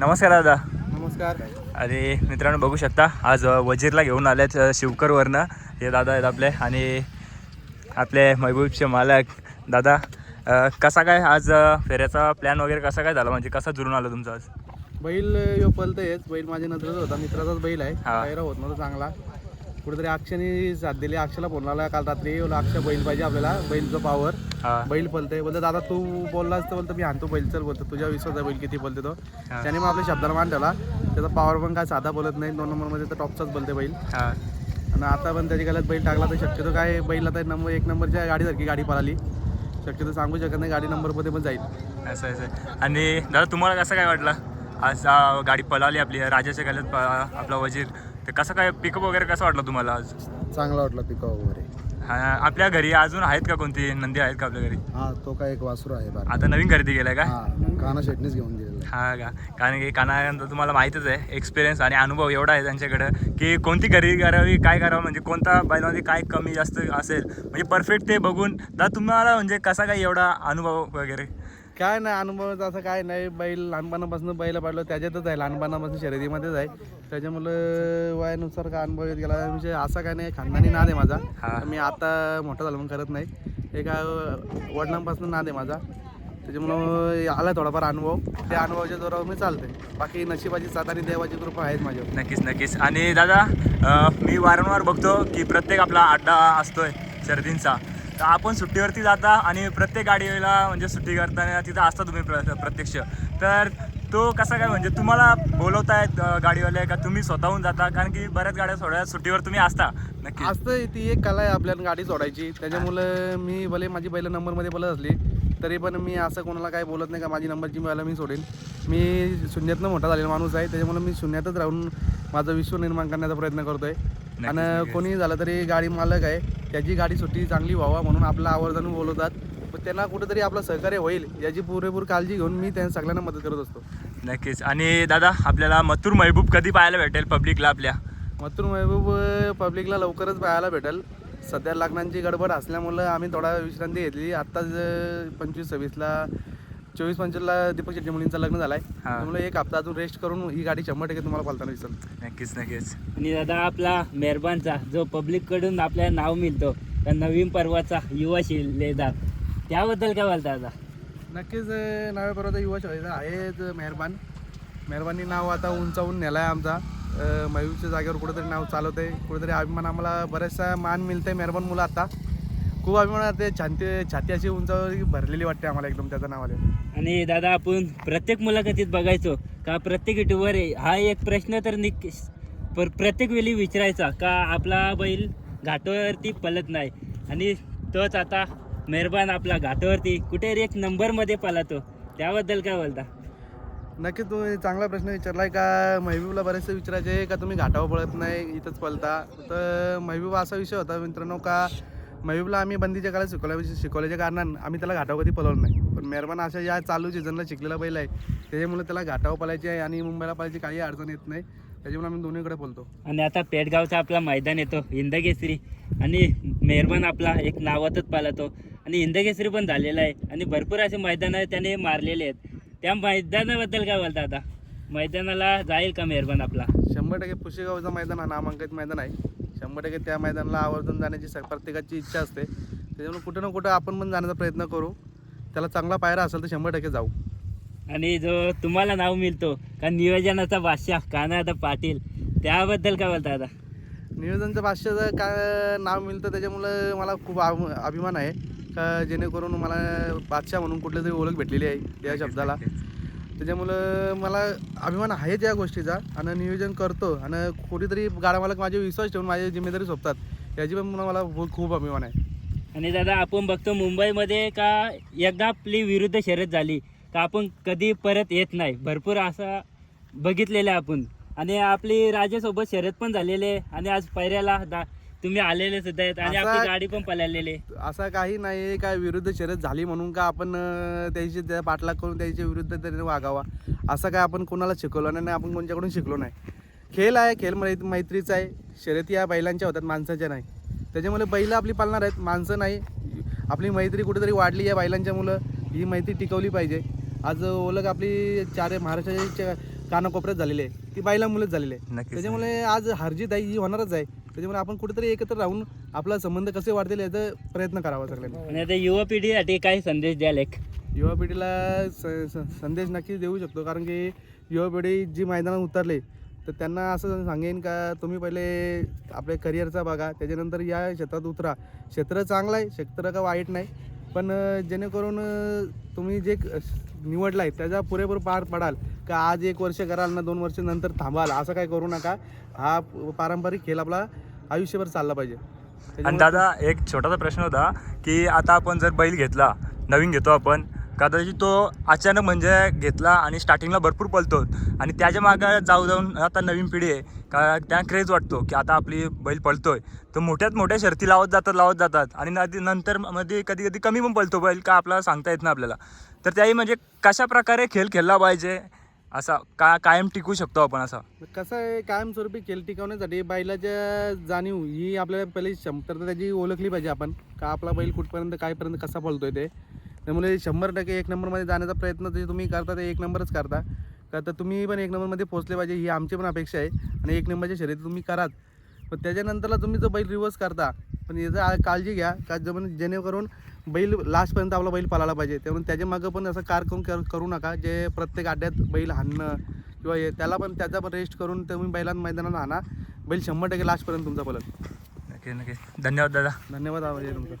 नमस्कार दादा. नमस्कार. आणि मित्रांनो बघू शकता आज वजीरला घेऊन आल्यात शिवकरवरनं. हे दादा आहेत आपले आणि आपले महबूबचे मालक. दादा अ, कसा काय आज फेऱ्याचा प्लॅन वगैरे कसा काय झाला? म्हणजे कसा जुळून आला तुमचा आज? बैल यो पलतयच बैल माझ्या नजरेचा होता. मित्राचाच बैल आहे. हा. पायरा होत नव्हता चांगला. कुठेतरी अक्षयने साथ दिली. अक्षयला फोन लावला काल रात्री बोलला, अक्षय बैल पाहिजे आपल्याला बैलचं पावर हां. बैल पलतय. बोलतो दादा तू बोललास तर बोलतो मी आणतो बैल चल बोलतो तुझ्या विश्वास आहे बैल किती बोलते तो. हा. त्याने मग आपल्या शब्दाला मान ठेवला. त्याचा पावर पण काय साधा बोलत नाही. दोन नंबरमध्ये तर टॉपचाच बोलते बैल. हां. आणि आता पण त्याच्या गळ्यात बैल टाकला तर शक्यतो काय बैल आता नंबर एक नंबरच्या गाडीसारखी गाडी पळाली. शक्यतो सांगू शकत नाही गाडी नंबरमध्ये पण जाईल. असं असं. आणि दादा तुम्हाला कसं काय वाटलं? आज गाडी पळाली आपली राजाच्या गल्यात प- आपला वजीर. तर कसं काय पिकअप वगैरे कसं वाटलं तुम्हाला आज? चांगला वाटला पिका वगैरे. हा, आपल्या घरी अजून आहेत का कोणती? नंदी आहेत का आपल्या घरी? हा तो काय एक वासरू आहे बारा आता नवीन खरेदी केलाय का? हा काना शेटनीच घेऊन दिलेला हा का? कारण की काना तुम्हाला माहीतच आहे एक्सपिरियन्स आणि अनुभव एवढा आहे त्यांच्याकडं की कोणती खरेदी करावी काय करावं म्हणजे कोणता बैलामध्ये काय कमी जास्त असेल म्हणजे परफेक्ट ते बघून दादा तुम्हाला म्हणजे कसा काय एवढा अनुभव वगैरे? काय नाही अनुभव असं काय नाही. बैल लहानपणापासून बैल पाडलं त्याच्यातच आहे. लहानपणापासून शर्यतीमध्येच आहे. त्याच्यामुळं वयानुसार काय अनुभव येत गेला म्हणजे असा काय नाही खानदानी नाद आहे माझा. मी आता मोठा झालो म्हणून करत नाही. एका वडिलांपासून नाद आहे माझा. त्याच्यामुळं आला थोडाफार अनुभव. त्या अनुभवाच्या जोरावर मी चालते बाकी नशिबाची साथ आणि देवाची कृपा आहेत माझ्यावर. नक्कीच नक्कीच. आणि दादा मी वारंवार बघतो की प्रत्येक आपला अड्डा असतोय शर्दींचा तर आपण सुट्टीवरती जाता आणि प्रत्येक गाडीला म्हणजे सुट्टी करताना तिथं असता तुम्ही प्र प्रत्यक्ष. तर तो कसा काय म्हणजे तुम्हाला बोलवतायत आहेत गाडीवाले का तुम्ही स्वतःहून जाता? कारण की बऱ्याच गाड्या सोडायला सुट्टीवर तुम्ही असता नक्की. असतं ती एक कला आहे आपल्याला गाडी सोडायची. त्याच्यामुळं मी भले माझी पहिल्या नंबरमध्ये बोलत असली तरी पण मी असं कोणाला काय बोलत नाही का माझी नंबरची मला मी सोडेन. मी शून्यातनं मोठा झालेला माणूस आहे त्याच्यामुळे मी शून्यातच राहून माझं विश्व निर्माण करण्याचा प्रयत्न करतो आहे आणि. कोणी झालं तरी गाडी मालक आहे त्याची गाडी सुट्टी चांगली व्हावा म्हणून आपला आवर्जून बोलवतात. पण त्यांना कुठेतरी आपलं सहकार्य होईल याची पुरेपूर काळजी घेऊन मी त्या सगळ्यांना मदत करत असतो. नक्कीच. आणि दादा आपल्याला मथुर महबूब कधी पाहायला भेटेल पब्लिकला आपल्या? मथुर महबूब पब्लिकला लवकरच पाहायला भेटेल. सध्या लग्नांची गडबड असल्यामुळं आम्ही थोडा विश्रांती घेतली आत्ताच पंचवीस सव्वीसला चोवीस पंचवीसला दीपक शेट्टी मुलींचं लग्न झालं आहे हा. त्यामुळे एक हप्ता अजून रेस्ट करून ही गाडी शंभर टक्के तुम्हाला पालताना दिसेल. नक्कीच नक्कीच. आणि दादा आपला मेहरबानचा जो पब्लिककडून आपल्याला नाव मिळतो त्या नवीन पर्वाचा युवा शिलेदार त्याबद्दल काय बोलता दादा? नक्कीच अं, नावे पर्वत युवा शाळेचा आहेच मेहरबान. मेहरबानी नाव आता उंचावून नेला आहे आमचा. अं, महबूबच्या जागेवर कुठेतरी नाव चालवत आहे कुठेतरी अभिमान आम्हाला बऱ्याचसा मान मिळतंय मेहरबान मुलं आता. खूप अभिमान वाटते छाती छाती अशी उंचावर भरलेली वाटते आम्हाला एकदम त्याचं नाव आले. आणि दादा आपण प्रत्येक मुलाखतीत बघायचो का प्रत्येक युट्यूबवर हा एक प्रश्न तर निक पर प्रत्येक वेळी विचारायचा का आपला बैल घाटावरती पलत नाही. आणि तोच आता मेहरबान आपला घाटावरती कुठेतरी एक नंबरमध्ये पळतो त्याबद्दल काय बोलता? नक्की तुम्ही चांगला प्रश्न विचारलाय का महबूबला बरेचसे विचारायचे का तुम्ही घाटावर पळत नाही इथंच पळता तर महबूब असा विषय होता मित्रांनो का महबूबला आम्ही बंदीच्या काळात शिकवल्या शिकवल्याच्या कारणानं आम्ही त्याला घाटावर कधी पळवलं नाही. पण मेहरबान अशा या चालू सीझनला शिकलेला बैल आहे. त्याच्यामुळे त्याला घाटावर पळायची आहे आणि मुंबईला पळायची काही अडचण येत नाही. त्याच्यामुळे आम्ही दोन्हीकडे पळतो. आणि आता पेडगावचा आपला मैदान येतो हिंदकेसरी आणि मेहरबान आपला एक नावातच पालतो. आणि हिंदकेसरी पण झालेला आहे. आणि भरपूर असे मैदानं त्याने मारलेले आहेत. त्या मैदानाबद्दल काय बोलता आता? मैदानाला जाईल का मेहरबान आपला? शंभर टक्के पुशेगावचं मैदान हा नामांकित मैदान आहे. शंभर टक्के त्या मैदानाला आवर्जून जाण्याची स- प्रत्येकाची इच्छा असते. त्याच्यामुळे कुठं ना कुठं आपण पण जाण्याचा प्रयत्न करू. त्याला चांगला पायरा असेल तर शंभर टक्के जाऊ. आणि जो तुम्हाला नाव मिळतो का नियोजनाचा बादशाह कानादा पाटील त्याबद्दल काय बोलता आता नियोजनचं भाष्याचं काय नाव मिळतं त्याच्यामुळं मला खूप अभ- अभिमान आहे. का जेणेकरून मला बादशाह म्हणून कुठली तरी ओळख भेटलेली आहे या शब्दाला. त्याच्यामुळं मला अभिमान आहे त्या गोष्टीचा. आणि नियोजन करतो. आणि कुठेतरी गाडा मालक माझे विश्वास ठेवून माझी जिम्मेदारी सोपतात. याची पण मला खूप खूप अभिमान आहे. आणि दादा आपण बघतो मुंबईमध्ये का एकदा आपली विरुद्ध शर्यत झाली का आपण कधी परत येत नाही. भरपूर असं बघितलेलं आहे आपण. आणि आपली राजासोबत शर्यत पण झालेली आहे. आणि आज पैऱ्याला दा तुम्ही आलेले सुद्धा आहेत आणि असा- आपली गाडी पण पळालेली आहे. असं काही नाही काय विरुद्ध शर्यत झाली म्हणून का आपण अं, त्याची त्या पाठलाग करून त्याच्या विरुद्ध त्याने वागावा? असं काय आपण कोणाला शिकवलं नाही आणि आपण कोणच्याकडून शिकलो नाही. खेळ आहे खेळ मै मैत्रीचा आहे. शर्यती या बैलांच्या होतात माणसाच्या नाही. त्याच्यामुळे बैलं आपली पाळणार आहेत माणसं नाही. आपली मैत्री कुठेतरी वाढली या बैलांच्या मुलं. ही मैत्री टिकवली पाहिजे. आज ओळख आपली चार महाराष्ट्राच्या कानाकोपऱ्यात झालेली आहे. ती बैलामुळेच झालेली आहे. नक्कीच त्याच्यामुळे आज हारजीत आहे ही होणारच आहे. त्याच्यामुळे आपण कुठेतरी एकत्र राहून आपला संबंध कसे वाढतील याचा प्रयत्न करावा सगळ्यांनी. आणि आता युवा पिढीसाठी काय संदेश द्याल एक युवा पिढीला स- स- संदेश नक्कीच देऊ शकतो कारण की युवा पिढी जी मैदानात उतरले तर त्यांना असं सांगेन का तुम्ही पहिले आपल्या करिअरचा बघा त्याच्यानंतर या क्षेत्रात उतरा. क्षेत्र चांगलं आहे क्षेत्र का वाईट नाही पण अं, जेणेकरून अं, तुम्ही जे क- निवडला आहे त्याचा पुरेपूर पार पडाल का आज एक वर्ष कराल ना दोन वर्ष नंतर थांबाल असं काय करू नका. हा प- पारंपरिक खेळ आपला आयुष्यभर चालला पाहिजे. आणि दादा एक छोटासा प्रश्न होता की आता आपण जर बैल घेतला नवीन घेतो आपण कदाचित तो अचानक म्हणजे घेतला आणि स्टार्टिंगला भरपूर पळतो आणि त्याच्या मागं जाऊ जाऊन आता नवीन पिढी आहे का त्या क्रेज वाटतो की आता आपली बैल पळतोय. तर मोठ्यात मोठ्या शर्ती लावत जातात लावत जातात आणि नंतर मध्ये कधी कधी कमी पण पळतो बैल का आपल्याला सांगता येत नाही आपल्याला. तर त्याही म्हणजे कशा प्रकारे खेळ खेळला पाहिजे असा का कायम टिकू शकतो आपण असा? कसं आहे कायमस्वरूपी खेळ टिकवण्यासाठी बैलाच्या जाणीव ही आपल्याला पहिले शंभर त्याची ओळखली पाहिजे आपण का आपला बैल कुठपर्यंत कायपर्यंत कसा पळतोय ते. त्यामुळे शंभर टक्के एक नंबरमध्ये जाण्याचा प्रयत्न जे तुम्ही करता ते एक नंबरच करता. का तर तुम्ही पण एक नंबरमध्ये पोहोचले पाहिजे ही आमची पण अपेक्षा आहे. आणि एक नंबरच्या शर्यती तुम्ही कराच पण त्याच्यानंतरला तुम्ही जो बैल रिवर्स करता पण याचा काळजी घ्या का जमून जेणेकरून बैल लास्टपर्यंत आपला बैल पळाला पाहिजे. त्यामुळे त्याच्या मागं पण असं कार करून कर- करू नका. जे प्रत्येक अड्ड्यात बैल हाणणं किंवा हे त्याला पण त्याचा पण रेस्ट करून तुम्ही बैलांना मैदानात आणा. बैल शंभर टक्के लास्टपर्यंत तुमचा पळत नक्की नक्की. धन्यवाद दादा. धन्यवाद आवाज आहे तुमचा.